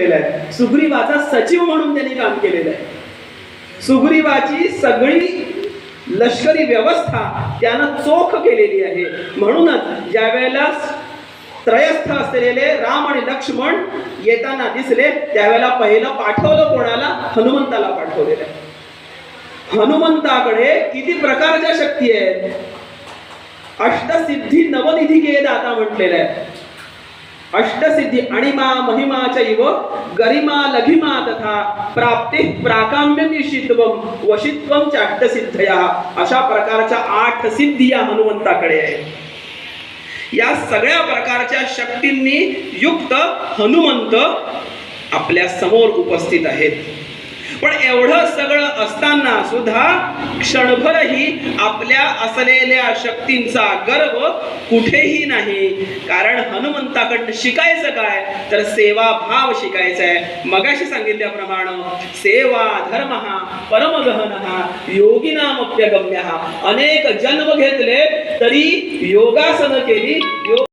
सांगितलेलं आहे. सुग्रीवाचा सचिव म्हणून त्यांनी काम केलेलं आहे. सुग्रीवाची सगळी लष्करी व्यवस्था त्यानं चोख केलेली आहे. म्हणूनच ज्या वेळेला त्रयस्थ असलेले राम आणि लक्ष्मण येताना दिसले त्यावेळेला पहिलं पाठवलं कोणाला? हनुमंताला पाठवलेलं आहे. हनुमंताकडे किती प्रकारच्या शक्ती आहेत? अष्टसिद्धी नवनिधी के दाता म्हटलेलं आहे. अष्टसिद्धी अणिमा च इव गरिमा लघिमा तथा प्राप्ती प्राकाम्य निशित्वम वशित्वम च अष्टसिद्धया. अशा प्रकारच्या आठ सिद्धी या हनुमंताकडे आहेत. या सगळ्या प्रकारच्या शक्तींनी युक्त हनुमंत आपल्यासमोर उपस्थित आहेत. पण एवढं सगळं असताना सुद्धा क्षणभरही आपल्या असलेल्या शक्तींचा गर्व कुठेही नाही. कारण हनुमंताकडनं शिकायचं काय? तर सेवा भाव शिकायचा आहे. मगाशी सांगितल्याप्रमाणे सेवा धर्म हा परमगहन हा योगिनामप्यगम्य. हा अनेक जन्म घेतले तरी योगासन केली योग